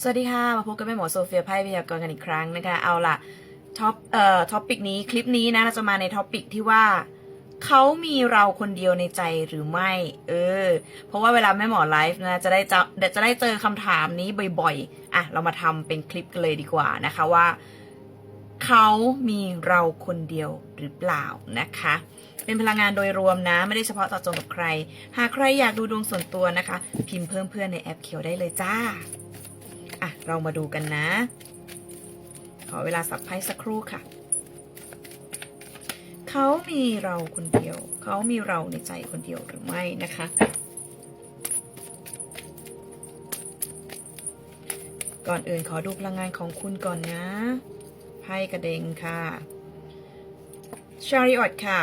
สวัสดีค่ะ มาพบกับแม่หมอโซเฟียไพ่พยากรณ์กันอีกครั้งนะคะ เอาล่ะท็อปเอ่อท็อปิกนี้คลิปนี้นะเราจะมาในท็อปิกที่ว่าเขามีเราคนเดียวในใจหรือไม่ เออ เพราะว่าเวลาแม่หมอไลฟ์นะจะได้จะจะได้เจอคำถามนี้บ่อยๆ อะ เรามาทำเป็นคลิปกันเลยดีกว่านะคะว่าเขามีเราคนเดียวหรือเปล่านะคะ เป็นพลังงานโดยรวมนะ ไม่ได้เฉพาะเจาะจงกับใคร หากใครอยากดูดวงส่วนตัวนะคะ พิมพ์เพิ่มเพื่อนในแอปเขียวได้เลยจ้า อะ เรามาดูกันนะ ขอเวลาสับไพ่สักครู่ค่ะ เขามีเราคนเดียว เขามีเราในใจคนเดียวหรือไม่นะคะ ก่อนอื่นขอดูพลังงานของคุณก่อนนะ ไพ่กระเด็งค่ะ ชาริออตค่ะ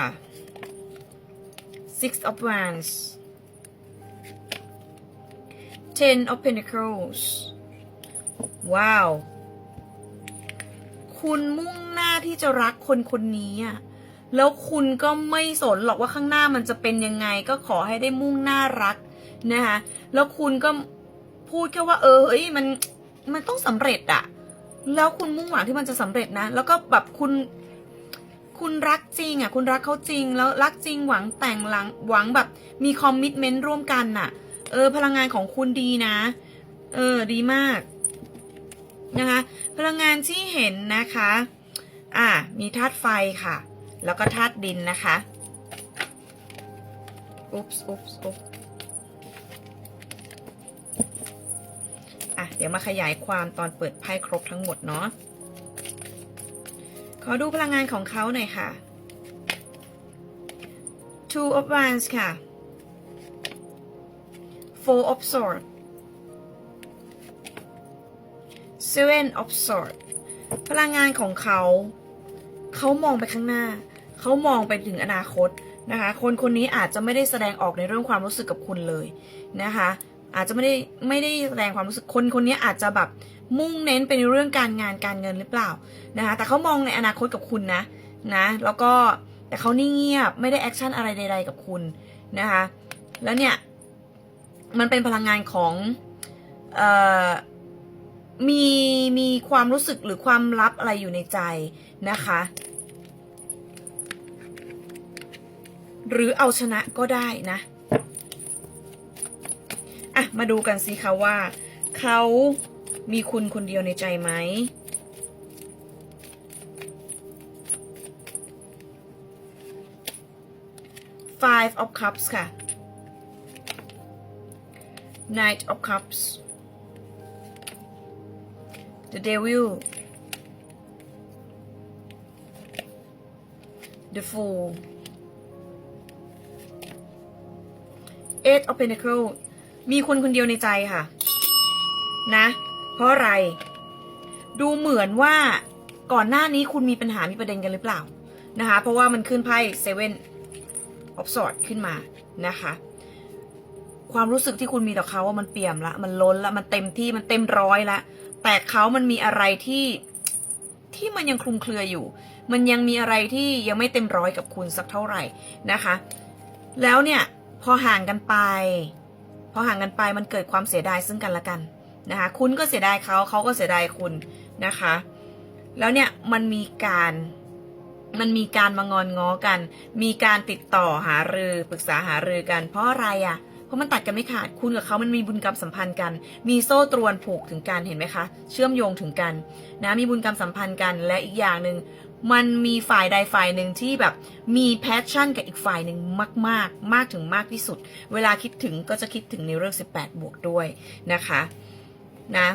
six of wands ten of pentacles ว้าว คุณมุ่งหน้าที่จะรักคนคนนี้อะแล้วคุณก็ไม่สนหรอกว่าข้างหน้ามันจะเป็นยังไง ก็ขอให้ได้มุ่งหน้ารักนะคะแล้วคุณก็พูดแค่ว่า เออเฮ้ยมันมันต้องสำเร็จอะแล้วคุณมุ่งหวังที่มันจะสำเร็จนะ แล้วก็แบบคุณ คุณรักจริงอะคุณรักเขาจริง แล้วรักจริงหวังแต่งหลังหวังแบบมีคอมมิชเมนต์ร่วมกันน่ะ เออ พลังงานของคุณดีนะ เออ ดีมาก นะคะพลังงานที่เห็นนะคะอะมีธาตุไฟค่ะ แล้วก็ธาตุดินนะคะอุ๊บส์อุ๊บส์อุ๊บอะเดี๋ยวมาขยายความตอนเปิดไพ่ครบทั้งหมดเนาะขอดูพลังงานของเขาหน่อยค่ะ two of wands ค่ะ four of swords seven of swords พลังงานของเขา เขามองไปข้างหน้า เขามองไปถึงอนาคตนะคะ คนคนนี้อาจจะไม่ได้แสดงออกในเรื่องความรู้สึกกับคุณเลยนะคะ อาจจะไม่ได้ไม่ได้แสดงความรู้สึก คนคนนี้อาจจะแบบมุ่งเน้นไปในเรื่องการงานการเงินหรือเปล่านะคะ แต่เขามองในอนาคตกับคุณนะนะ แล้วก็แต่เขานิ่งเงียบไม่ได้แอคชั่นอะไรใด ๆ กับคุณนะคะ แล้วเนี่ยมันเป็นพลังงานของเอ่อ มีมีความรู้สึกหรือความลับอะไรอยู่ในใจนะคะ หรือเอาชนะก็ได้นะ อะ มาดูกันสิคะว่า เขามีคุณคนเดียวในใจไหม five of cups ค่ะ knight of cups the devil the fool eight of pentacles มีคนคนเดียวในใจค่ะ นะ เพราะอะไร ดูเหมือนว่าก่อนหน้านี้คุณมีปัญหามีประเด็นกันหรือเปล่านะคะ เพราะว่ามันขึ้นไพ่เซเว่นออฟสอดขึ้นมานะคะ ความรู้สึกที่คุณมีต่อเขาว่ามันเปี่ยมละ มันล้นละ มันเต็มที่มันเต็มร้อยละ แต่เขามันมีอะไรที่ที่มันยังคลุมเครืออยู่ มันยังมีอะไรที่ยังไม่เต็มร้อยกับคุณสักเท่าไหร่นะคะ แล้วเนี่ยพอห่างกันไป พอห่างกันไปมันเกิดความเสียดายซึ่งกันและกันนะคะคุณก็เสียดายเขาเขาก็เสียดายคุณนะคะ แล้วเนี่ยมันมีการมันมีการมางอนง้อกัน มีการติดต่อหารือปรึกษาหารือกัน เพราะอะไรอะ่ะเราะมันตัดกันไม่ขาดคุณกับเขามันมีบุญกรรมสัมพันธ์กัน มีโซ่ตรวนผูกถึงกันเห็นไหมคะ เชื่อมโยงถึงกันนะมีบุญกรรมสัมพันธ์กันและอีกอย่างหนึ่งมันมีฝ่ายใดฝ่ายหนึ่งที่แบบมีแพชชั่นกับอีกฝ่ายหนึ่งมากมากมากถึงมากที่สุด เวลาคิดถึงก็จะคิดถึงในเรื่อง 18 บวกด้วยนะคะนะ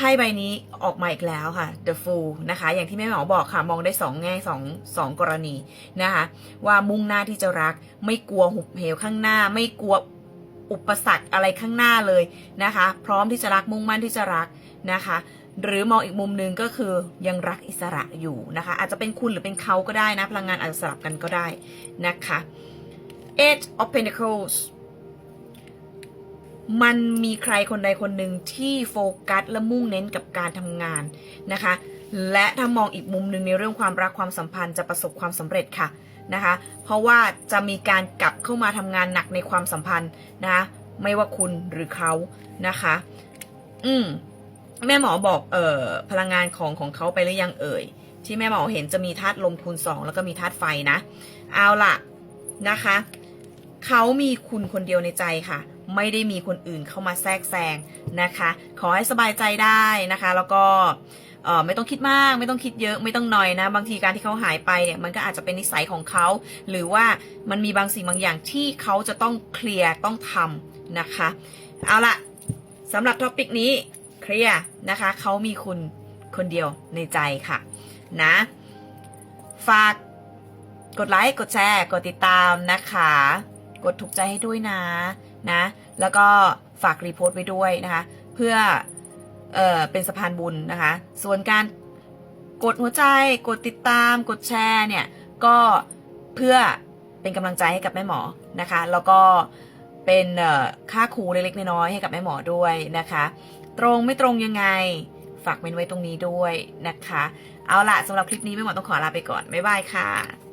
ไพ่ใบนี้ออกมาอีกแล้วค่ะ The Fool นะคะ อย่างที่แม่หมอบอกค่ะ มองได้สองแง่สองสองกรณีนะคะ ว่ามุ่งหน้าที่จะรัก ไม่กลัวหุบเหวข้างหน้า ไม่กลัวอุปสรรคอะไรข้างหน้าเลยนะคะ พร้อมที่จะรักมุ่งมั่นที่จะรักนะคะ หรือมองอีกมุมหนึ่งก็คือยังรักอิสระอยู่นะคะ อาจจะเป็นคุณหรือเป็นเขาก็ได้นะ พลังงานอาจจะสลับกันก็ได้นะคะ Eight of Pentacles มันมีใครคนใดคนหนึ่งที่โฟกัสและมุ่งเน้นกับการทำงานนะคะ และถ้ามองอีกมุมหนึ่งในเรื่องความรักความสัมพันธ์จะประสบความสำเร็จค่ะนะคะ เพราะว่าจะมีการกลับเข้ามาทำงานหนักในความสัมพันธ์นะะไม่ว่าคุณหรือเขานะคะ อืมแม่หมอบอกเอ่อพลังงานของของเขาไปหรือยังเอ่ย ที่แม่หมอเห็นจะมีธาตุลมคูณสองแล้วก็มีธาตุไฟนะ เอาล่ะนะคะ เขามีคุณคนเดียวในใจค่ะ ไม่ได้มีคนอื่นเข้ามาแทรกแซงนะคะ ขอให้สบายใจได้นะคะ แล้วก็ไม่ต้องคิดมาก ไม่ต้องคิดเยอะไม่ต้องนอยนะ บางทีการที่เขาหายไปเนี่ยมันก็อาจจะเป็นนิสัยของเขา หรือว่ามันมีบางสิ่งบางอย่างที่เขาจะต้องเคลียร์ต้องทำนะคะ เอาละสำหรับท็อปิกนี้เคลียร์นะคะเขามีคุณคนเดียวในใจค่ะนะฝากกดไลค์ กดแชร์ กดติดตามนะคะ กดถูกใจให้ด้วยนะ นะ แล้วก็ฝากรีโพสต์ไว้ด้วยนะคะ เพื่อเออเป็นสะพานบุญนะคะ ส่วนการกดหัวใจ กดติดตาม กดแชร์เนี่ย ก็เพื่อเป็นกำลังใจให้กับแม่หมอนะคะ แล้วก็เป็นค่าครูเล็กๆน้อยๆให้กับแม่หมอด้วยนะคะ ตรงไม่ตรงยังไงฝากเมนไว้ตรงนี้ด้วยนะคะ เอาละสำหรับคลิปนี้แม่หมอต้องขอลาไปก่อน บ๊ายบายค่ะ